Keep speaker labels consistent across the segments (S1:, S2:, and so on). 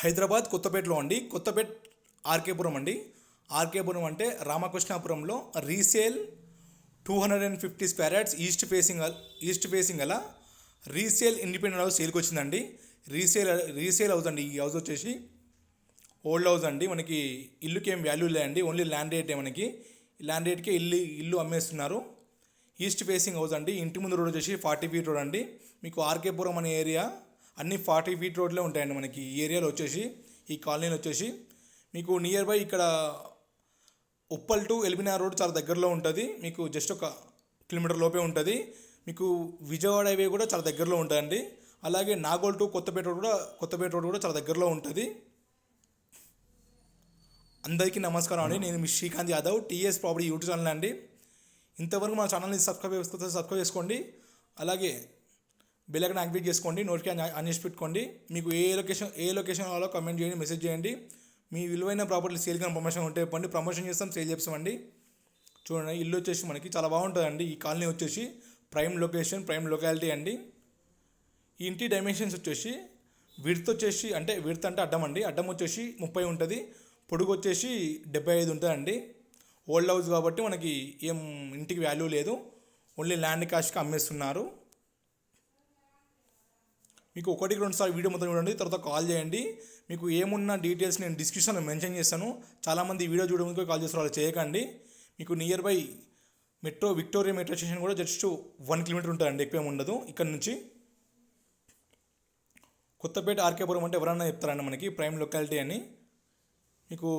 S1: హైదరాబాద్ కొత్తపేటలో అండి. కొత్తపేట ఆర్కేపురం అండి. ఆర్కేపురం అంటే రామకృష్ణాపురంలో resale two hundred and fifty square yards east facing east facing అలా రీసేల్ ఇండిపెండెంట్ హౌస్ సేల్కి వచ్చిందండి. రీసేల్ రీసేల్ హౌస్ అండి. ఈ హౌస్ వచ్చేసి ఓల్డ్ హౌస్ అండి. మనకి ఇల్లుకి ఏం వాల్యూ లేదండి. ఓన్లీ ల్యాండ్ రేటే మనకి. ల్యాండ్ రేట్కే ఇల్లు ఇల్లు అమ్మేస్తున్నారు. ఈస్ట్ ఫేసింగ్ హౌస్ అండి. ఇంటి ముందు రోడ్ వచ్చేసి ఫార్టీ ఫీట్ రోడ్ అండి. మీకు ఆర్కేపురం అనే ఏరియా అన్ని ఫార్టీ ఫీట్ రోడ్లే ఉంటాయండి మనకి. ఈ ఏరియాలో వచ్చేసి ఈ కాలనీలో వచ్చేసి. మీకు నియర్ బై ఇక్కడ ఉప్పల్ టు ఎల్బినార్ రోడ్ చాలా దగ్గరలో ఉంటుంది. మీకు జస్ట్ ఒక కిలోమీటర్ లోపే ఉంటుంది. మీకు విజయవాడ హైవే కూడా చాలా దగ్గరలో ఉంటుందండి. అలాగే నాగోల్ టు కొత్తపేట రోడ్ కూడా కొత్తపేట రోడ్ కూడా చాలా దగ్గరలో ఉంటుంది. అందరికీ నమస్కారం అండి. నేను మీ Srikanth Yadav TS property YouTube channel అండి. ఇంతవరకు మా ఛానల్ని సబ్స్క్రైబ్ చేసుకోతే సబ్స్క్రైబ్ చేసుకోండి. అలాగే బెల్ ఐకాన్ యాక్టివేట్ చేసుకోండి నోటిఫికేషన్ ఆన్ చేసి పెట్టుకోండి. మీకు ఏ లొకేషన్ ఏ లొకేషన్ కావాలో కమెంట్ చేయండి మెసేజ్ చేయండి. మీ విలువైన ప్రాపర్టీ సేల్ కానీ ప్రమోషన్ ఉంటే ఇవ్వండి ప్రమోషన్ చేస్తాం సేల్ చేస్తామండి. చూడండి ఇల్లు వచ్చేసి మనకి చాలా బాగుంటుందండి. ఈ కాలనీ వచ్చేసి ప్రైమ్ లొకేషన్ ప్రైమ్ లొకాలిటీ అండి. ఈ ఇంటి డైమెన్షన్స్ వచ్చేసి విడ్త్ వచ్చేసి అంటే విడ్త్ అంటే అడ్డం అండి. అడ్డం వచ్చేసి ముప్పై ఉంటుంది. పొడుగు వచ్చేసి డెబ్బై ఐదు ఉంటుందండి. ఓల్డ్ హౌస్ కాబట్టి మనకి ఏం ఇంటికి వాల్యూ లేదు. ఓన్లీ ల్యాండ్ కాస్ట్కి అమ్మేస్తున్నారు. మీకు ఒకటికి రెండు సార్లు వీడియో మొత్తం చూడండి తర్వాత కాల్ చేయండి. మీకు ఏమున్న డీటెయిల్స్ నేను డిస్క్రిప్షన్లో మెన్షన్ చేస్తాను. చాలామంది వీడియో చూడడానికి కాల్ చేస్తారు వాళ్ళు చేయకండి. మీకు near by metro Victoria metro station కూడా జస్ట్ వన్ కిలోమీటర్ ఉంటుందండి ఎక్కువ ఉండదు. ఇక్కడ నుంచి కొత్తపేట ఆర్కేపురం అంటే ఎవరన్నా చెప్తారండి మనకి ప్రైమ్ లొకాలిటీ అని. మీకు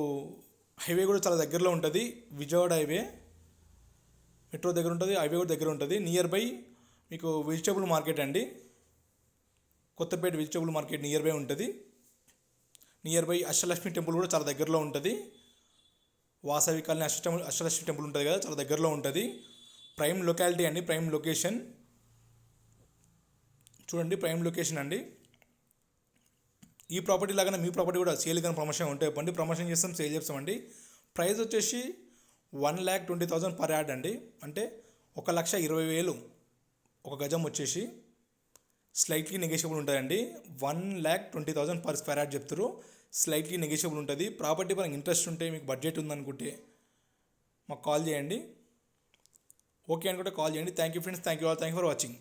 S1: హైవే కూడా చాలా దగ్గరలో ఉంటుంది విజయవాడ హైవే మెట్రో దగ్గర ఉంటుంది హైవే కూడా దగ్గర ఉంటుంది. నియర్ బై మీకు వెజిటేబుల్ మార్కెట్ అండి. Kothapet vegetable market near by ఉంటుంది. నియర్ బై అష్టలక్ష్మి టెంపుల్ కూడా చాలా దగ్గరలో ఉంటుంది. వాసవి కాలనీ అష్ట అష్టలక్ష్మి టెంపుల్ ఉంటుంది కదా చాలా దగ్గరలో ఉంటుంది. ప్రైమ్ లొకాలిటీ అండి ప్రైమ్ లొకేషన్ చూడండి ప్రైమ్ లొకేషన్ అండి. ఈ ప్రాపర్టీ లాగానే మీ ప్రాపర్టీ కూడా సేల్ కానీ ప్రమోషన్ ఉంటే చెప్పండి. ప్రమోషన్ చేస్తాం సేల్ చేస్తామండి. ప్రైస్ వచ్చేసి one lakh twenty thousand per yard అండి. అంటే ఒక లక్ష ఇరవై వేలు ఒక గజం వచ్చేసి. స్లైట్లీ నెగోషియబుల్ ఉంటుందండి. One lakh twenty thousand per square yard చెప్తారు స్లైట్లీ నెగోషియబుల్ ఉంటుంది. ప్రాపర్టీ పరంగా ఇంట్రెస్ట్ ఉంటే మీకు బడ్జెట్ ఉందనుకుంటే మాకు కాల్ చేయండి. ఓకే అనుకుంటే కాల్ చేయండి. Thank you friends thank you all thank for watching